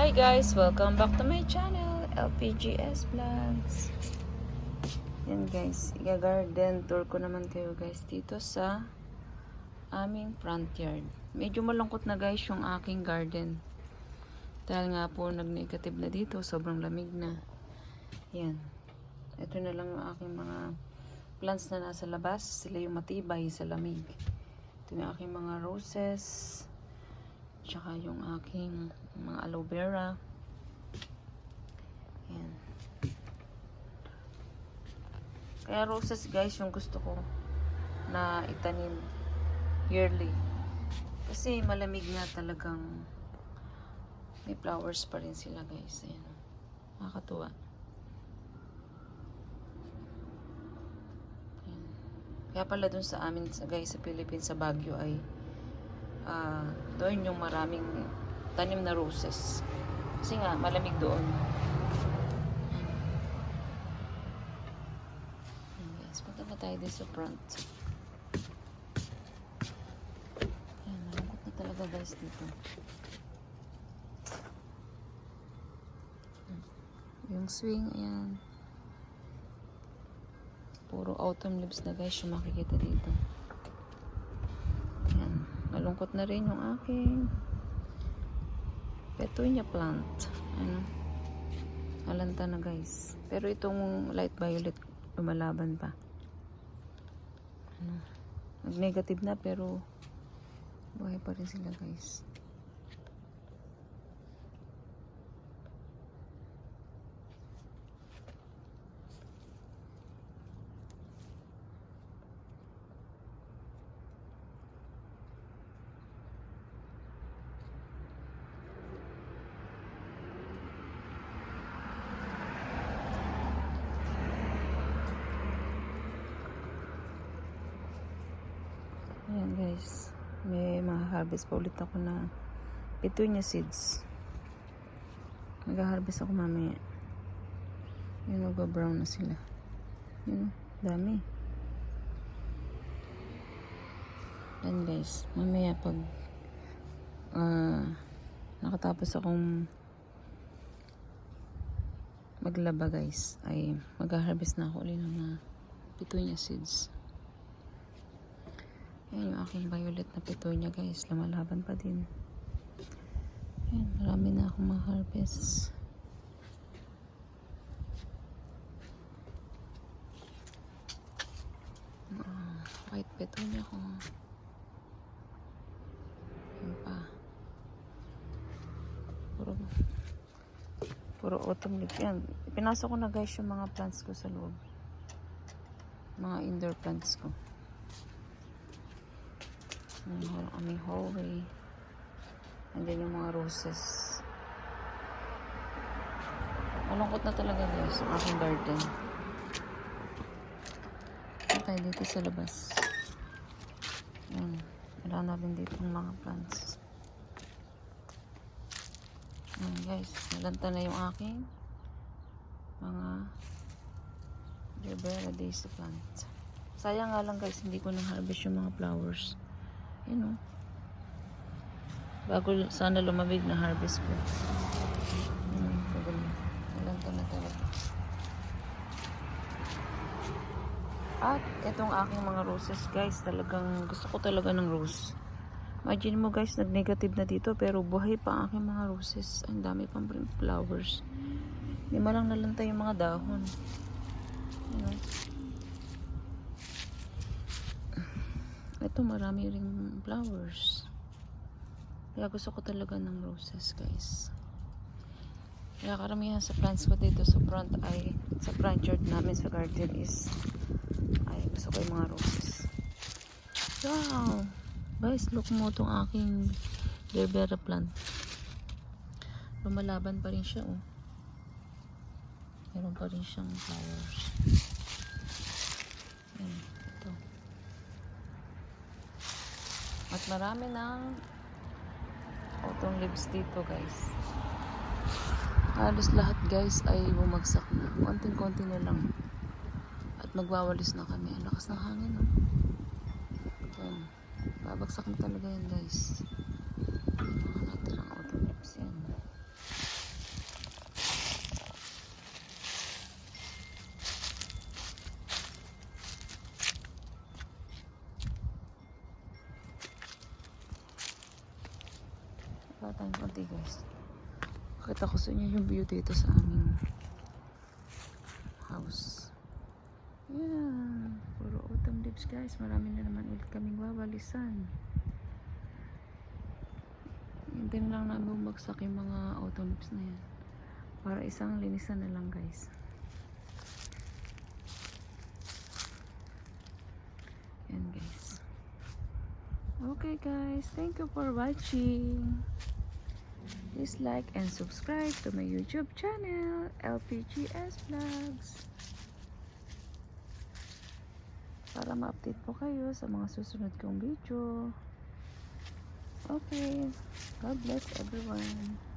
Hi guys! Welcome back to my channel, LPGS Vlogs. Yan guys, i-garden tour ko naman kayo guys dito sa aming front yard. Medyo malungkot na guys yung aking garden. Dahil nga po nag-negative na dito, sobrang lamig na. Yan. Ito na lang yung aking mga plants na nasa labas. Sila yung matibay sa lamig. Ito yung aking mga roses. Tsaka yung aking mga aloe vera. Yan. Kaya roses guys yung gusto ko na itanim yearly. Kasi malamig na talagang may flowers pa rin sila guys. Ayan. Nakakatuwa. Ayan. Kaya pala dun sa amin guys sa Philippines sa Baguio ay ah doon yung maraming tanim na roses. Kasi nga malamig doon. Ayan guys, punta pa tayo dito sa front. Ayan, malungkot na talaga guys dito. Yung swing, ayan. Puro autumn leaves na guys yung makikita dito. Ayan. Malungkot na rin yung aking petunia plant. Ano? Alanta na guys. Pero itong light violet lumalaban pa. Ano? Nag-negative na pero buhay pa rin sila guys. Ayan guys. May ma-harvest pa ulit ako na petunia seeds. Mag-harvest ako mamaya. Yun, magba-brown na sila. Yun, dami. Yan guys. Mamaya pag ah, nakatapos akong maglaba guys ay mag-harvest na ako ulit ng mga petunia seeds. Ayan yung aking violet na petunia guys. Lumalaban pa din. Ayan, marami na akong ma-harvest. Ah, white petunia ko. Ayan pa. Puro, puro autumn leaf yan. Pinasok ko na guys yung mga plants ko sa loob. Mga indoor plants ko. Yung aming hallway. Andyan yung mga roses. Malungkot na talaga guys ang aking garden. Tayo dito sa labas. Ayan. Wala na rin dito ng mga plants. Ayan guys. Naganta na yung aking mga Gerbera daisy plant. Sayang nga lang guys, hindi ko na-harvest yung mga flowers. Yun o. Bago sana lumamig na harvest ko. Hmm, tagal na. Nalanta na talaga. At itong aking mga roses guys, talagang gusto ko talaga ng rose. Imagine mo guys, nag-negative na dito pero buhay pa ang aking mga roses. Ang dami pang flowers. Hindi man lang nalanta yung mga dahon. Ano? Ito marami ring flowers. Kaya gusto ko talaga ng roses, guys. Kaya karamihan sa plants ko dito sa front ay sa front yard namin sa garden is ay gusto ko yung mga roses. Wow! Guys, look mo itong aking gerbera plant. Lumalaban pa rin siya, oh. Meron pa rin siyang flowers. Ayan, ito. At marami ng autumn leaves dito guys. Halos lahat guys ay bumagsak na. Konting-konti na lang. At magwawalis na kami. Ang lakas ng hangin oh. Ayan. Babagsak na talaga yan guys. Mga natirang autumn leaves yan. Ng konti guys. Pakita ko sa inyo yung view dito sa aming house. Yan. Puro autumn leaves guys. Marami na naman ulit kaming wawalisan. Hindi lang na bumagsak yung mga autumn leaves na yan. Para isang linisan na lang guys. Yan guys. Okay guys, thank you for watching. Please like and subscribe to my YouTube channel, LPGS Vlogs. Para ma-update po kayo sa mga susunod kong video. Okay. God bless everyone.